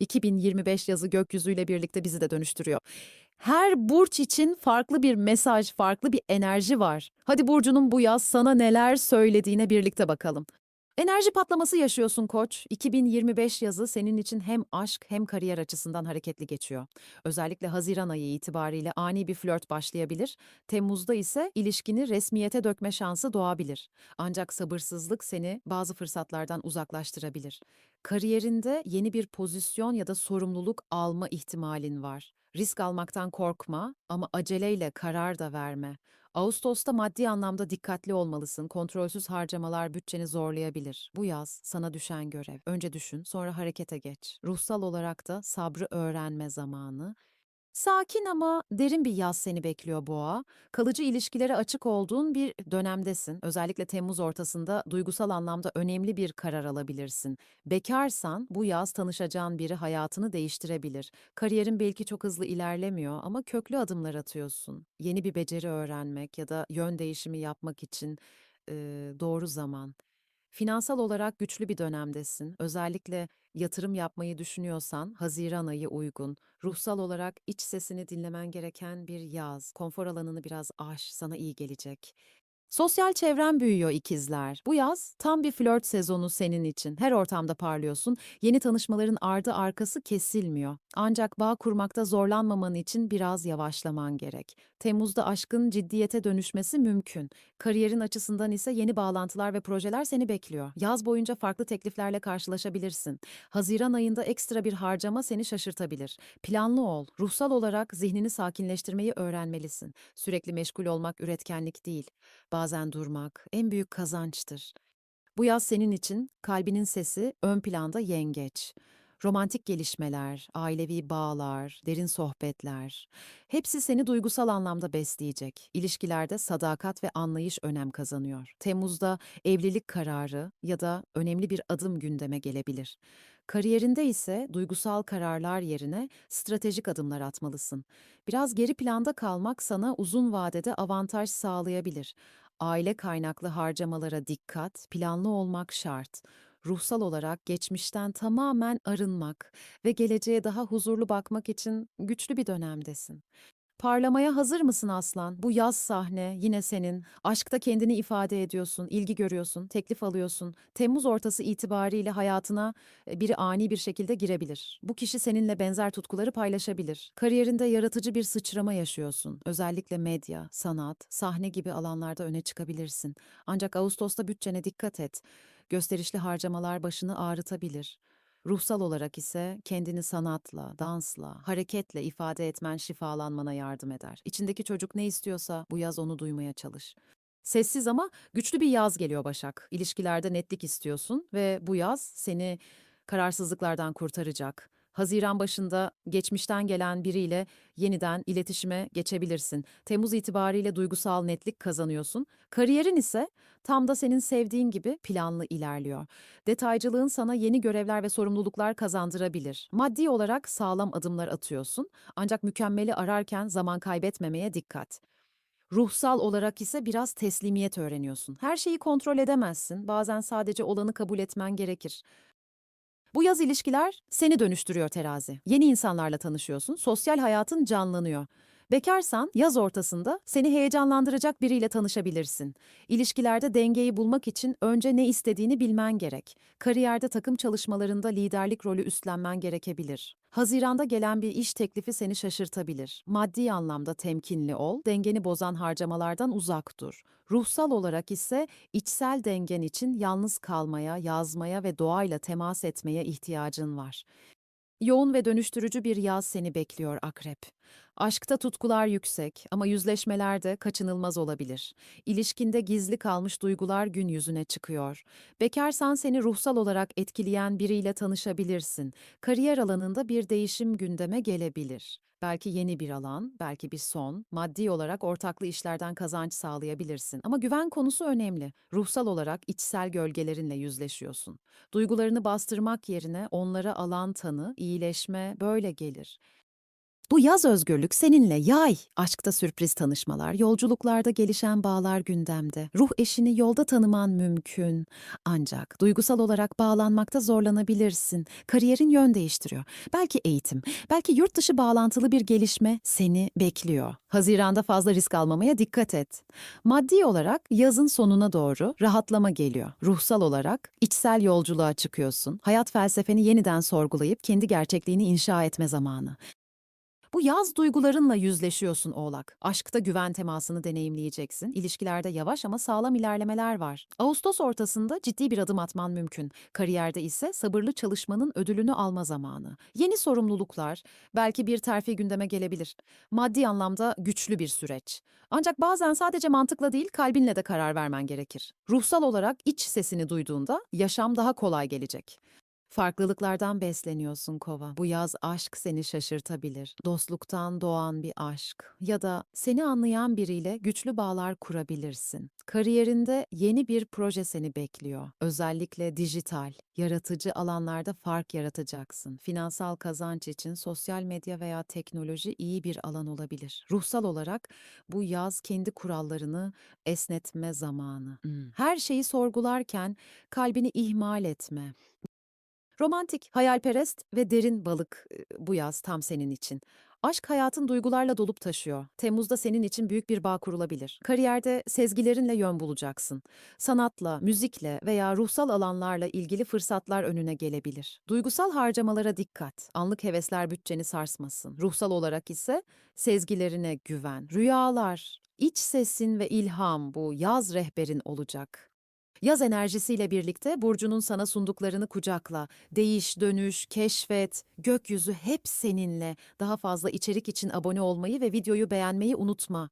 2025 yazı gökyüzüyle birlikte bizi de dönüştürüyor. Her burç için farklı bir mesaj, farklı bir enerji var. Hadi burcunun bu yaz sana neler söylediğine birlikte bakalım. Enerji patlaması yaşıyorsun koç. 2025 yazı senin için hem aşk hem kariyer açısından hareketli geçiyor. Özellikle Haziran ayı itibariyle ani bir flört başlayabilir. Temmuz'da ise ilişkini resmiyete dökme şansı doğabilir. Ancak sabırsızlık seni bazı fırsatlardan uzaklaştırabilir. Kariyerinde yeni bir pozisyon ya da sorumluluk alma ihtimalin var. Risk almaktan korkma ama aceleyle karar da verme. Ağustos'ta maddi anlamda dikkatli olmalısın. Kontrolsüz harcamalar bütçeni zorlayabilir. Bu yaz sana düşen görev. Önce düşün, sonra harekete geç. Ruhsal olarak da sabrı öğrenme zamanı. Sakin ama derin bir yaz seni bekliyor boğa. Kalıcı ilişkilere açık olduğun bir dönemdesin. Özellikle Temmuz ortasında duygusal anlamda önemli bir karar alabilirsin. Bekarsan bu yaz tanışacağın biri hayatını değiştirebilir. Kariyerin belki çok hızlı ilerlemiyor ama köklü adımlar atıyorsun. Yeni bir beceri öğrenmek ya da yön değişimi yapmak için eee, doğru zaman. Finansal olarak güçlü bir dönemdesin. Özellikle yatırım yapmayı düşünüyorsan Haziran ayı uygun. Ruhsal olarak iç sesini dinlemen gereken bir yaz. Konfor alanını biraz aş, sana iyi gelecek. Sosyal çevren büyüyor ikizler. Bu yaz tam bir flört sezonu senin için. Her ortamda parlıyorsun. Yeni tanışmaların ardı arkası kesilmiyor. Ancak bağ kurmakta zorlanmaman için biraz yavaşlaman gerek. Temmuz'da aşkın ciddiyete dönüşmesi mümkün. Kariyerin açısından ise yeni bağlantılar ve projeler seni bekliyor. Yaz boyunca farklı tekliflerle karşılaşabilirsin. Haziran ayında ekstra bir harcama seni şaşırtabilir. Planlı ol. Ruhsal olarak zihnini sakinleştirmeyi öğrenmelisin. Sürekli meşgul olmak üretkenlik değil. Bazen durmak en büyük kazançtır. Bu yaz senin için kalbinin sesi ön planda yengeç. Romantik gelişmeler, ailevi bağlar, derin sohbetler, hepsi seni duygusal anlamda besleyecek. İlişkilerde sadakat ve anlayış önem kazanıyor. Temmuz'da evlilik kararı ya da önemli bir adım gündeme gelebilir. Kariyerinde ise duygusal kararlar yerine stratejik adımlar atmalısın. Biraz geri planda kalmak sana uzun vadede avantaj sağlayabilir. Aile kaynaklı harcamalara dikkat, planlı olmak şart. Ruhsal olarak geçmişten tamamen arınmak ve geleceğe daha huzurlu bakmak için güçlü bir dönemdesin. Parlamaya hazır mısın aslan? Bu yaz sahne yine senin. Aşkta kendini ifade ediyorsun, ilgi görüyorsun, teklif alıyorsun. Temmuz ortası itibariyle hayatına e, biri ani bir şekilde girebilir. Bu kişi seninle benzer tutkuları paylaşabilir. Kariyerinde yaratıcı bir sıçrama yaşıyorsun. Özellikle medya, sanat, sahne gibi alanlarda öne çıkabilirsin. Ancak Ağustos'ta bütçene dikkat et. Gösterişli harcamalar başını ağrıtabilir. Ruhsal olarak ise kendini sanatla, dansla, hareketle ifade etmen şifalanmana yardım eder. İçindeki çocuk ne istiyorsa bu yaz onu duymaya çalış. Sessiz ama güçlü bir yaz geliyor Başak. İlişkilerde netlik istiyorsun ve bu yaz seni kararsızlıklardan kurtaracak. Haziran başında geçmişten gelen biriyle yeniden iletişime geçebilirsin. Temmuz itibariyle duygusal netlik kazanıyorsun. Kariyerin ise tam da senin sevdiğin gibi planlı ilerliyor. Detaycılığın sana yeni görevler ve sorumluluklar kazandırabilir. Maddi olarak sağlam adımlar atıyorsun ancak mükemmeli ararken zaman kaybetmemeye dikkat. Ruhsal olarak ise biraz teslimiyet öğreniyorsun. Her şeyi kontrol edemezsin. Bazen sadece olanı kabul etmen gerekir. Bu yaz ilişkiler seni dönüştürüyor terazi. Yeni insanlarla tanışıyorsun, sosyal hayatın canlanıyor. Bekarsan yaz ortasında seni heyecanlandıracak biriyle tanışabilirsin. İlişkilerde dengeyi bulmak için önce ne istediğini bilmen gerek. Kariyerde takım çalışmalarında liderlik rolü üstlenmen gerekebilir. Haziranda gelen bir iş teklifi seni şaşırtabilir. Maddi anlamda temkinli ol, dengeni bozan harcamalardan uzak dur. Ruhsal olarak ise içsel dengen için yalnız kalmaya, yazmaya ve doğayla temas etmeye ihtiyacın var. Yoğun ve dönüştürücü bir yaz seni bekliyor akrep. Aşkta tutkular yüksek ama yüzleşmeler de kaçınılmaz olabilir. İlişkinde gizli kalmış duygular gün yüzüne çıkıyor. Bekarsan seni ruhsal olarak etkileyen biriyle tanışabilirsin. Kariyer alanında bir değişim gündeme gelebilir. Belki yeni bir alan, belki bir son, maddi olarak ortaklı işlerden kazanç sağlayabilirsin. Ama güven konusu önemli. Ruhsal olarak içsel gölgelerinle yüzleşiyorsun. Duygularını bastırmak yerine onlara alan tanı, iyileşme böyle gelir. Bu yaz özgürlük seninle yay. Aşkta sürpriz tanışmalar, yolculuklarda gelişen bağlar gündemde. Ruh eşini yolda tanıman mümkün. Ancak duygusal olarak bağlanmakta zorlanabilirsin. Kariyerin yön değiştiriyor. Belki eğitim, belki yurt dışı bağlantılı bir gelişme seni bekliyor. Haziranda fazla risk almamaya dikkat et. Maddi olarak yazın sonuna doğru rahatlama geliyor. Ruhsal olarak içsel yolculuğa çıkıyorsun. Hayat felsefeni yeniden sorgulayıp kendi gerçekliğini inşa etme zamanı. Bu yaz duygularınla yüzleşiyorsun Oğlak. Aşkta güven temasını deneyimleyeceksin. İlişkilerde yavaş ama sağlam ilerlemeler var. Ağustos ortasında ciddi bir adım atman mümkün. Kariyerde ise sabırlı çalışmanın ödülünü alma zamanı. Yeni sorumluluklar, belki bir terfi gündeme gelebilir. Maddi anlamda güçlü bir süreç. Ancak bazen sadece mantıkla değil, kalbinle de karar vermen gerekir. Ruhsal olarak iç sesini duyduğunda yaşam daha kolay gelecek. Farklılıklardan besleniyorsun kova. Bu yaz aşk seni şaşırtabilir. Dostluktan doğan bir aşk ya da seni anlayan biriyle güçlü bağlar kurabilirsin. Kariyerinde yeni bir proje seni bekliyor. Özellikle dijital, yaratıcı alanlarda fark yaratacaksın. Finansal kazanç için sosyal medya veya teknoloji iyi bir alan olabilir. Ruhsal olarak bu yaz kendi kurallarını esnetme zamanı. Her şeyi sorgularken kalbini ihmal etme. Romantik, hayalperest ve derin balık bu yaz tam senin için. Aşk hayatın duygularla dolup taşıyor. Temmuz'da senin için büyük bir bağ kurulabilir. Kariyerde sezgilerinle yön bulacaksın. Sanatla, müzikle veya ruhsal alanlarla ilgili fırsatlar önüne gelebilir. Duygusal harcamalara dikkat. Anlık hevesler bütçeni sarsmasın. Ruhsal olarak ise sezgilerine güven. Rüyalar, iç sesin ve ilham bu yaz rehberin olacak. Yaz enerjisiyle birlikte Burcu'nun sana sunduklarını kucakla. Değiş, dönüş, keşfet, gökyüzü hep seninle. Daha fazla içerik için abone olmayı ve videoyu beğenmeyi unutma.